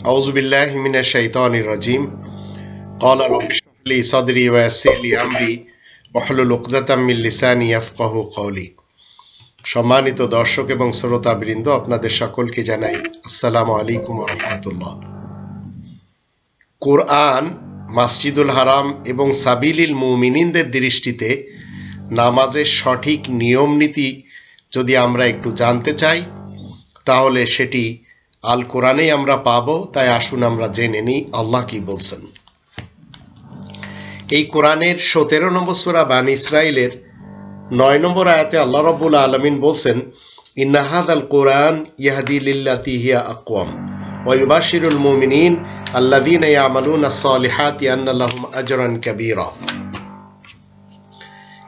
أعوذ بالله من الشيطان الرجيم قال رب اشرح لي صدري ويسر لي أمري واحلل عقدة من লিসানি يفقهوا قولي সম্মানিত দর্শক এবং শ্রোতাবৃন্দ আপনাদের সকলকে জানাই আসসালামু আলাইকুম রহমতুল্লাহ কোরআন মাসজিদুল হারাম এবং সাবিলিল মুমিনিনদের দৃষ্টিতে নামাজের সঠিক নিয়ম নীতি যদি আমরা একটু জানতে চাই তাহলে সেটি আল কোরআনেই আমরা পাবো, তাই আসুন আমরা জেনে নিই আল্লাহ কি বলছেন। এই কোরআনের সতেরো নম্বর সুরা বান ইসরায়েলের নয় নম্বর আয়াতে আল্লাহ রব্বুল আলমিন বলছেন ইন্নাহাদ আল কোরআন ওয়ুবাশিরুল মুমিনিন আজরান কাবীরা।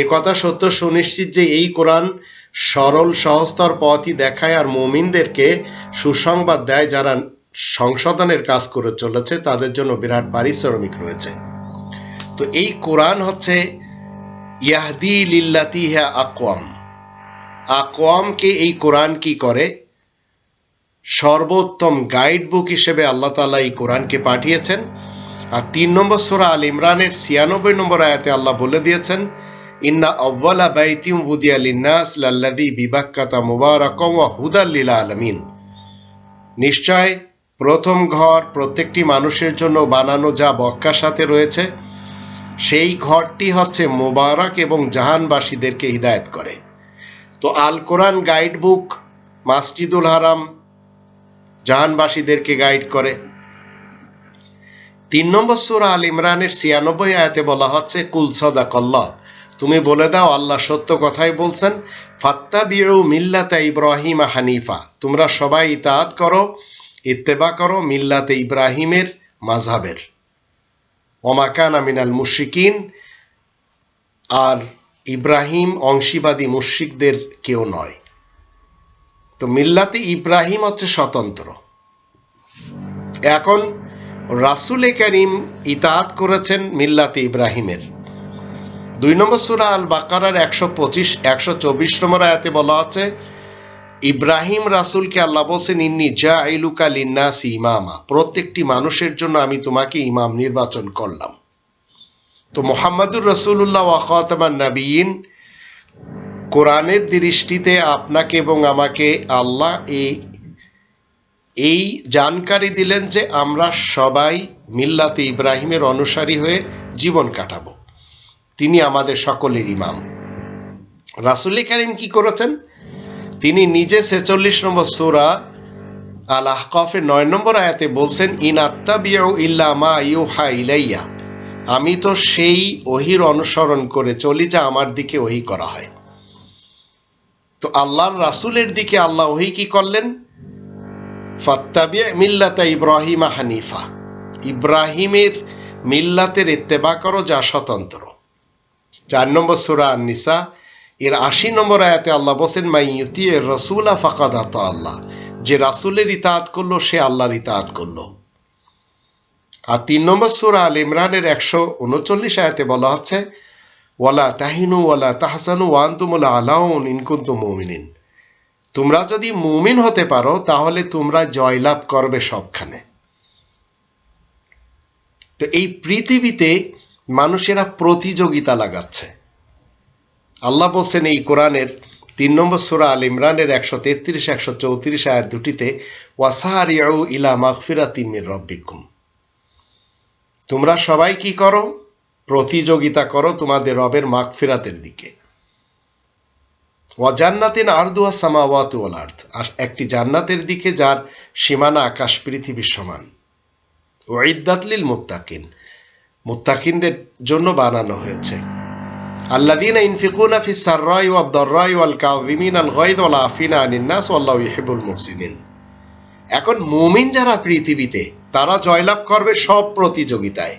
এ কথা সত্য সুনিশ্চিত যে এই কোরআন সরল সহস্তর পথই দেখায় আর মুমিনদেরকে সুসংবাদ দেয় যারা সংশোধনের কাজ করে চলেছে, তাদের জন্য বিরাট পারিশ্রমিক রয়েছে। তো এই কোরআন হচ্ছে, ইয়াহদি লিল্লাতি হ্যা আকওয়াম। আকওয়ামকে এই কোরআন কি করে? সর্বোত্তম গাইড বুক হিসেবে আল্লাহ তালা এই কোরআনকে পাঠিয়েছেন। আর তিন নম্বর সোরা আল ইমরানের ছিয়ানব্বই নম্বর আয়াতে আল্লাহ বলে দিয়েছেন ইন্না আউ্বালা বাইতিম উদিয়া লাল্লাযী বিবাক্কাতা মুবারাকাম ওয়া হুদাল লিল আলামিন। নিশ্চয় প্রথম ঘর প্রত্যেকটি মানুষের জন্য বানানো যা বক্কার সাথে রয়েছে, সেই ঘরটি হচ্ছে মোবারক এবং জাহানবাসীদেরকে হিদায়ত করে। তো আল কোরআন গাইড বুক মাসজিদুল হারাম জাহানবাসীদেরকে গাইড করে। তিন নম্বর সুরা আল ইমরানের ছিয়ানব্বই আয়াতে বলা হচ্ছে, কুল সদাকল্লাহ। তুমি বলে দাও, আল্লাহ সত্য কথাই বলছেন ফাত্তা বিউ মিল্লাতে ইব্রাহিম হানিফা। তোমরা সবাই ইতাত করো, ইত্তেবা করো মিল্লাতে ইব্রাহিমের মাঝহাবের ওমাকান আমিনাল মুশিকিন আর ইব্রাহিম অংশীবাদী মুশিকদের কেউ নয়। তো মিল্লাতে ইব্রাহিম হচ্ছে স্বতন্ত্র। এখন রাসুলে করিম ইতাত করেছেন মিল্লাতে ইব্রাহিমের। দুই নম্বর সুরা আল বাকারার একশো পঁচিশ, একশো চব্বিশ নম্বর আয়াতে বলা আছে, ইব্রাহিম রাসুলকে আল্লাহ বলছেন, ইন্নি জা আইলুকা লিন্নাসি ইমামা। প্রত্যেকটি মানুষের জন্য আমি তোমাকে ইমাম নির্বাচন করলাম। তো মোহাম্মদুর রসুল্লাহ ওয়াকাতমান নবীন কোরআনের দৃষ্টিতে আপনাকে এবং আমাকে আল্লাহ এই এই জানকারি দিলেন যে আমরা সবাই মিল্লাতে ইব্রাহিমের অনুসারী হয়ে জীবন কাটাবো। তিনি আমাদের সকলের ইমাম। রাসুল্লি করিম কি করেছেন? তিনি নিজে ছেচল্লিশ নম্বর সুরা আল আহকফের নয় নম্বর আয়াতে বলছেন, ইন আত্মাবিউ ইল্লা ইলাইয়া। আমি তো সেই ওহির অনুসরণ করে চলি যা আমার দিকে ওহি করা হয়। তো আল্লাহর রাসুলের দিকে আল্লাহ ওহি কি করলেন? ফাত্তাবিয়া মিল্লাতা ইব্রাহিমা হানিফা। ইব্রাহিমের মিল্লাতের ইত্তেবা করো যা স্বতন্ত্র। চার নম্বর সুরা নিসা এর আশি নম্বর আয়াতে আল্লাহ বসেন মাই ইউতি রসুলা ফাকাদ আত আল্লাহ। যে রাসুলের ইতাহাত করল, সে আল্লাহর ইতাহাত করল। আর তিন নম্বর সুরা আল ইমরানের একশো উনচল্লিশ আয়াতে বলা হচ্ছে, ওয়ালা তাহিনু ওয়ালা তাহসানু ওয়ান্তুমুলা আলাউন ইনকুন্তু মুমিনিন। তোমরা যদি মুমিন হতে পারো, তাহলে তোমরা জয়লাভ করবে সবখানে। তো এই পৃথিবীতে মানুষেরা প্রতিযোগিতা লাগাচ্ছে। আল্লাহ বলছেন এই কোরআনের তিন নম্বর সুরা আল ইমরানের একশো তেত্রিশ, একশো চৌত্রিশ আয়াত দুটিতে ওয়াসাহারিয়াউ ইলা মাগফিরা তিমির রব্বিকুম। তোমরা সবাই কি করো? প্রতিযোগিতা করো তোমাদের রবের মাগফিরাতের দিকে। ওয়াজান্নাতিন আরদুয়া সামাওয়াত ওয়াল আর্থ আর একটি জান্নাতের দিকে যার সীমানা আকাশ পৃথিবীর সমান। ওয়াইদাতলিল মুত্তাকিন। মুত্তাকিনদের জন্য বানানো হয়েছে। আল্লাদিন ইনফিকুনা ফি সাররাই ওয়াদ দাররাই ওয়াল কাযিমিন আল গায়দ ওয়াল আফিনা আনিন নাস ওয়াল্লাহু ইউহিব্বুল মুহসিনিন। এখন মুমিন যারা পৃথিবীতে, তারা জয়লাভ করবে সব প্রতিযোগিতায়।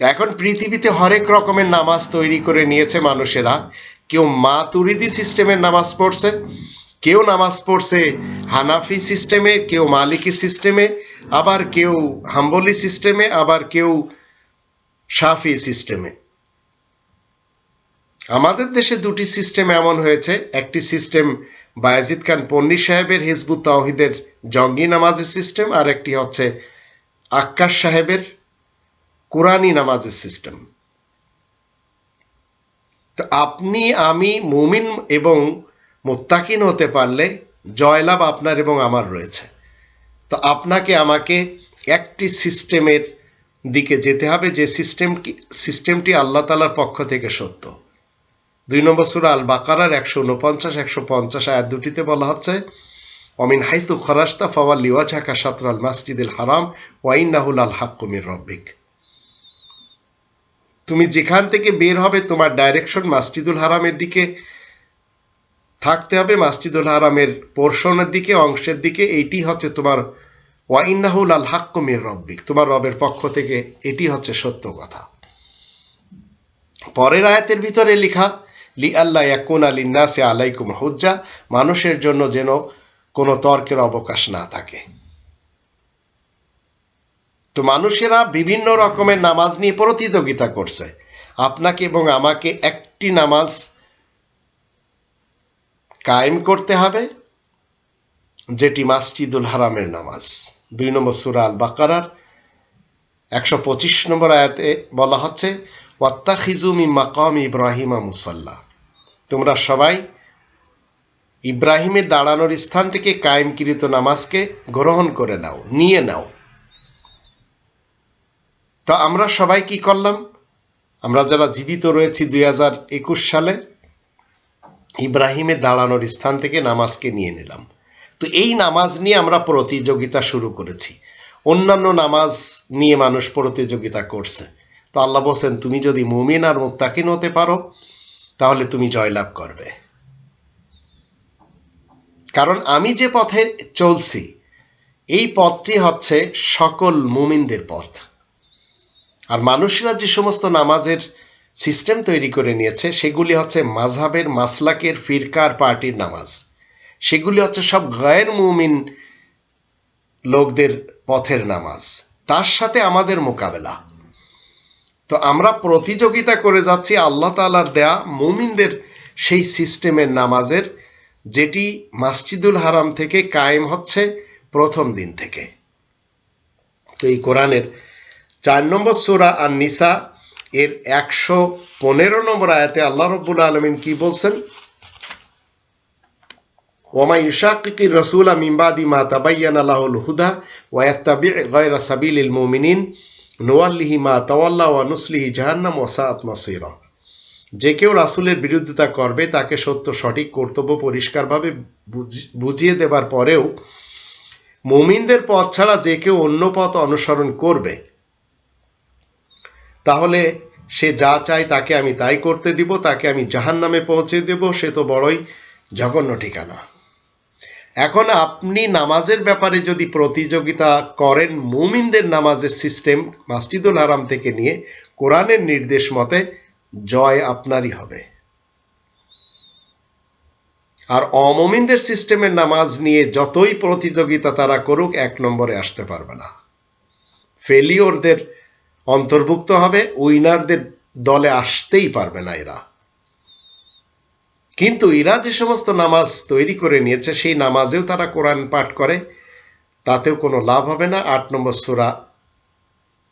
এখন পৃথিবীতে হরেক রকমের নামাজ তৈরি করে নিয়েছে মানুষেরা। কেউ মা তুরিদি সিস্টেমের নামাজ পড়ছে, কেউ নামাজ পড়ছে হানাফি সিস্টেমে, কেউ মালিকি সিস্টেমে আবার কেউ হাম্বলি সিস্টেমে, আবার কেউ সাফি সিস্টেমে। আমাদের দেশে দুটি সিস্টেম এমন হয়েছে। একটি সিস্টেম বায়াজিদ খান পন্নী সাহেবের হিজবুত তাওহিদের জঙ্গি নামাজের সিস্টেম, আর একটি হচ্ছে আক্কাস সাহেবের কোরআনী নামাজের সিস্টেম। তো আপনি, আমি, মুমিন এবং মোত্তাকিন হতে পারলে জয়লাভ আপনার এবং আমার রয়েছে। তো আপনাকে আমাকে একটি সিস্টেমের দিকে যেতে হবে, যে সিস্টেমটি সিস্টেমটি আল্লাহ তালার পক্ষ থেকে সত্য। দুই নম্বর সুরা আল বাকারার একশো উনপঞ্চাশ, একশো পঞ্চাশ আয়াত দুটিতে বলা হচ্ছে অমিন হাইতু খরাস্তা ফওয়াল লিওয়াজাকা সাতরাল মাসজিদুল হারাম ওয়াইন ওয়াইন্নাহুল আল হাক্কুমির রব্বিক। তুমি যেখান থেকে বের হবে, তোমার ডাইরেকশন মাসজিদুল হারামের দিকে থাকতে হবে মাসজিদুল হারামের পোর্শনের দিকে, অংশের দিকে। এইটি হচ্ছে তোমার ওয়াইন্নাহুল আল হাক্কুমির রব্বিক, তোমার রবের পক্ষ থেকে এটি হচ্ছে সত্য কথা। পরের আয়াতের ভিতরে লেখা, লি আল্লাহ ইয়াকুন আলিন্নাসে আলাইকুম হুজ্জা, মানুষের জন্য যেন কোনো তর্কের অবকাশ না থাকে। তো মানুষেরা বিভিন্ন রকমের নামাজ নিয়ে প্রতিযোগিতা করছে। আপনাকে এবং আমাকে একটি নামাজ কায়েম করতে হবে, যেটি মাসজিদুল হারামের নামাজ। দুই নম্বর সুরা আল বাকারার একশো পঁচিশ নম্বর আয়াতে বলা হচ্ছে ওয়াত্তাখিজুমি মাকাম ইব্রাহিমা মুসাল্লা। তোমরা সবাই ইব্রাহিমের দাঁড়ানোর স্থান থেকে কায়েমকৃত নামাজকে গ্রহণ করে নাও, নিয়ে নাও। তো আমরা সবাই কি করলাম? আমরা যারা জীবিত রয়েছি দুই হাজার একুশ সালে ইব্রাহিমের দাঁড়ানোর স্থান থেকে নামাজকে নিয়ে নিলাম। তো এই নামাজ নিয়ে আমরা প্রতিযোগিতা শুরু করেছি। অন্যান্য নামাজ নিয়ে মানুষ প্রতিযোগিতা করছে। তো আল্লাহ বলছেন, তুমি যদি মুমিন আর মুক্তাকিন হতে পারো, তাহলে তুমি জয়লাভ করবে। কারণ আমি যে পথে চলছি, এই পথটি হচ্ছে সকল মুমিনদের পথ। আর মানুষেরা যে সমস্ত নামাজের সিস্টেম তৈরি করে নিয়েছে, সেগুলি হচ্ছে মাঝহাবের মাসলাকের ফিরকার পার্টির নামাজ। সেগুলি হচ্ছে সব গায়ের মুমিন লোকদের পথের নামাজ। তার সাথে আমাদের মোকাবেলা। তো আমরা প্রতিযোগিতা করে যাচ্ছি আল্লাহ তালার দেয়া মুমিনদের সেই সিস্টেমের নামাজের, যেটি মাসজিদুল হারাম থেকে কায়েম হচ্ছে প্রথম দিন থেকে। তো এই কোরআনের চার নম্বর সুরা আর নিসা এর একশো পনেরো নম্বর আয়াতে আল্লাহ রব্বুল আলমিন কি বলছেন? ওমা ইউশাকিকি রসুলা মিম্বাদি মা তাবাইয়ান আল্লাহুল হুদা ওয়াত্তাবি গয়রা সাবিলিল মুমিনিন নোয়াল্লিহি মা তাওয়াল্লা ওয়া নুসলিহি জাহান্নাম ওসাত মাসিরা। যে কেউ রাসুলের বিরোধিতা করবে, তাকে সত্য, সঠিক, কর্তব্য, পরিষ্কারভাবে বুঝিয়ে দেবার পরেও মুমিনদের পথ ছাড়া যে কেউ অন্য পথ অনুসরণ করবে। তাহলে সে যা চায় তাকে আমি তাই করতে দিব, তাকে আমি জাহান নামে পৌঁছে দেব, সে তো বড়ই জঘন্য ঠিকানা। এখন আপনি নামাজের ব্যাপারে যদি প্রতিযোগিতা করেন, মুমিনদের নামাজের সিস্টেম মাসজিদুল হারাম থেকে নিয়ে কোরআনের নির্দেশ মতে জয় আপনারই হবে। আর অমমিনদের সিস্টেমের নামাজ নিয়ে যতই প্রতিযোগিতা তারা করুক, এক নম্বরে আসতে পারবে না। ফেলিওরদের অন্তর্ভুক্ত হবে, উইনারদের দলে আসতেই পারবে না এরা। কিন্তু এরা যে সমস্ত নামাজ তৈরি করে নিয়েছে, সেই নামাজেও তারা কোরআন পাঠ করে, তাতেও কোনো লাভ হবে না। আট নম্বর সুরা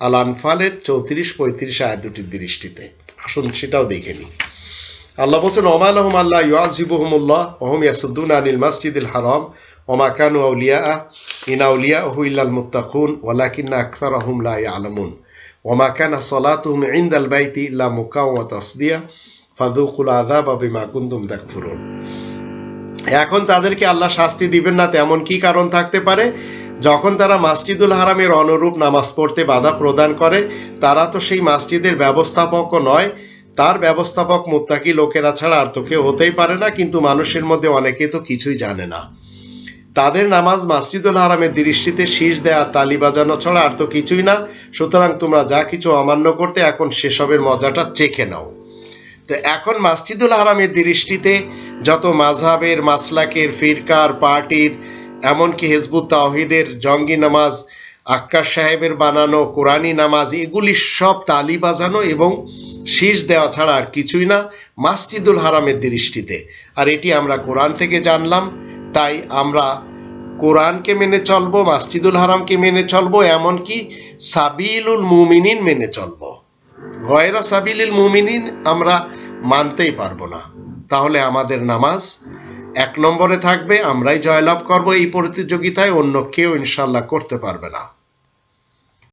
আল আনফালের চৌত্রিশ, পঁয়ত্রিশ আয় দুটির দৃষ্টিতে। আসুন সেটাও দেখে নিই। আল্লাহ বলছেন, ওমা আলহম আল্লাহ ইয়াজিবুহমুল্লাহ ওহম ইয়াসুদ্দুন আনিল মাসজিদুল হারাম, ওমা কানু আউলিয়া ইন আউলিয়া ইল্লাল মুত্তাকুন, ওয়ালাকিন্না আকসার আহম লা ইয়ালামুন। ওমা কানা ওয়া তাসদিয়া ফাদুকুল এখন তাদেরকে আল্লাহ শাস্তি দিবেন না তেমন কি কারণ থাকতে পারে? যখন তারা মাসজিদুল হারামের অনুরূপ নামাজ পড়তে বাধা প্রদান করে, তারা তো সেই মাসজিদের ব্যবস্থাপকও নয়। তার ব্যবস্থাপক মোত্তাকি লোকেরা ছাড়া আর তো কেউ হতেই পারে না, কিন্তু মানুষের মধ্যে অনেকে তো কিছুই জানে না। তাদের নামাজ মাসজিদুল হারামের দৃষ্টিতে শীষ দেয়া, তালি বাজানো ছাড়া আর তো কিছুই না। সুতরাং তোমরা যা কিছু অমান্য করতে এখন সেসবের মজাটা চেখে নাও। তো এখন মাসজিদুল হারামের দৃষ্টিতে যত মাঝহাবের মাসলাকের, ফিরকার, পার্টির, এমনকি হেজবুত তাওহিদের, জঙ্গি নামাজ আক্কার সাহেবের বানানো, কোরআনী নামাজ, এগুলি সব তালি বাজানো এবং শীষ দেওয়া ছাড়া আর কিছুই না মাসজিদুল হারামের দৃষ্টিতে। আর এটি আমরা কোরআন থেকে জানলাম। তাই আমরা কোরআনকে মেনে চলব, মাসজিদুল হারামকে মেনে চলবো, এমনকি সাবিলুল মুমিনিন মেনে চলব। গয়রা সাবিলুল মুমিনিন আমরা মানতেই পারব না। তাহলে আমাদের নামাজ এক নম্বরে থাকবে, আমরাই জয়লাভ করব এই প্রতিযোগিতায়, অন্য কেউ ইনশাল্লাহ করতে পারবে না।